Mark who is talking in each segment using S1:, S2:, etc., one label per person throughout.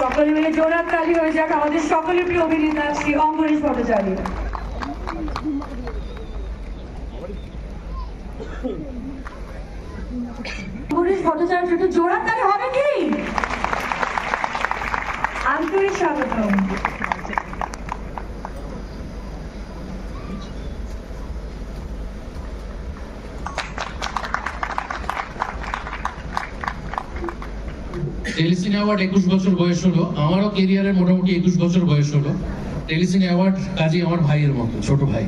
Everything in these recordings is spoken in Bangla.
S1: সকলে মিলে জোরাত তালি হয়ে যাক। আমাদের সকলের প্রিয় অভিনেতা শ্রী অম্বরীশ ভট্টাচার্য। অম্বরীশ ভট্টাচার্য, একটু জোরাত তালি হবে কি? আন্তরিক স্বাগতম।
S2: টেলিসিনে অ্যাওয়ার্ড একুশ বছর বয়স হলো। আমারও কেরিয়ারের মোটামুটি একুশ বছর বয়স হলো। টেলিসিনে অ্যাওয়ার্ড কাজী আমার ভাইয়ের মতো, ছোট ভাই।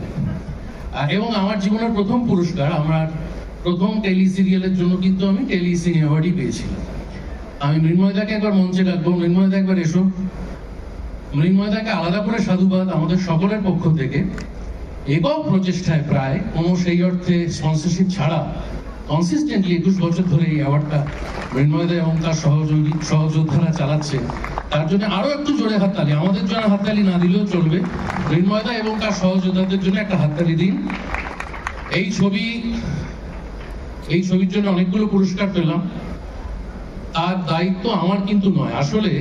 S2: এবং আমার জীবনের প্রথম পুরস্কার, আমার প্রথম টেলি সিরিয়ালের জন্য কিন্তু আমি টেলি সিনে অ্যাওয়ার্ডই পেয়েছিলাম। আমি মৃন্ময়দাকে একবার মঞ্চে ডাকবো। মৃন্ময়দা একবার এসো। মৃন্ময়দাকে আলাদা করে সাধুবাদ আমাদের সকলের পক্ষ থেকে। একক প্রচেষ্টায় প্রায় কোনো সেই অর্থে স্পন্সরশিপ ছাড়া কনসিস্টেন্টলি একুশ বছর ধরে এই অ্যাওয়ার্ডটা মৃন্ময়দা এবং তার সহযোগী সহযোদ্ধারা চালাচ্ছে। তার জন্য আরও একটু জোরে হাততালি। আমাদের জন্য হাততালি না দিলেও চলবে। মৃন্ময়দা এবং তার সহযোদ্ধাদের জন্য একটা হাততালি দিন। এই ছবি এই ছবির জন্য অনেকগুলো পুরস্কার পেলাম। তার দায়িত্ব আমার কিন্তু নয়। আসলে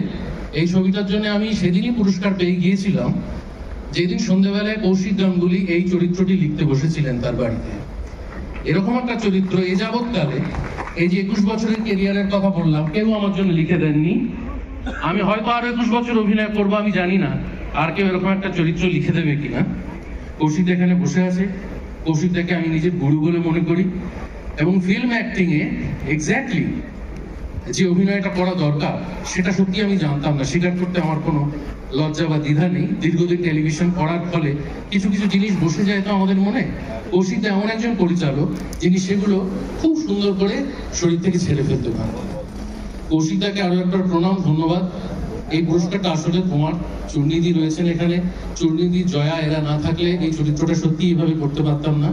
S2: এই ছবিটার জন্য আমি সেদিনই পুরস্কার পেয়ে গিয়েছিলাম। যেদিন সন্ধ্যেবেলায় কৌশিক গাঙ্গুলি এই চরিত্রটি লিখতে বসেছিলেন তার বাড়িতে। এরকম একটা চরিত্র এ যাবৎকালে, এই যে একুশ বছরের কেরিয়ারের কথা বললাম, কেউ আমার জন্য লিখে দেননি। আমি হয়তো আরও একুশ বছর অভিনয় করব, আমি জানি না। আর কেউ এরকম একটা চরিত্র লিখে দেবে কিনা? কৌশিক এখানে বসে আছে। কৌশিক দেখে আমি নিজের গুরু বলে মনে করি। এবং ফিল্ম অ্যাক্টিং এ এক্স্যাক্টলি যে অভিনয়টা করা দরকার, সেটা সত্যি আমি জানতাম না। স্বীকার করতে আমার কোনো লজ্জা বা দ্বিধা নেই। দীর্ঘদিন টেলিভিশন করার ফলে কিছু কিছু জিনিস বসে যায় তো আমাদের মনে। কৌশিক এমন একজন পরিচালক, যিনি সেগুলো খুব সুন্দর করে শরীর থেকে ছেড়ে ফেলতে পারেন। কৌশিকদাকে আরও একবার প্রণাম, ধন্যবাদ। এই পুরস্কারটা আসলে তোমার চূর্ণিদি রয়েছেন এখানে। চূর্ণিদি, জয়া, এরা না থাকলে এই চরিত্রটা সত্যি এইভাবে করতে পারতাম না।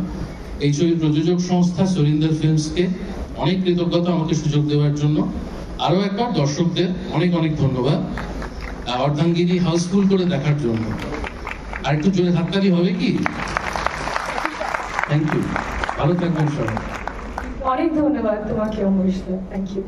S2: এই ছবির প্রযোজক সংস্থা সরিন্দর ফিল্মসকে অনেক কৃতজ্ঞতা আমাকে সুযোগ দেওয়ার জন্য। আরও একবার দর্শকদের অনেক অনেক ধন্যবাদ। অর্ধাঙ্গিনী হাউসফুল করে দেখার জন্য। আর একটু জোরে হাততালি হবে কি? থ্যাংক ইউ ভালো থাকবেন সবাই।
S1: অনেক ধন্যবাদ তোমাকে, অমরিশ থ্যাংক ইউ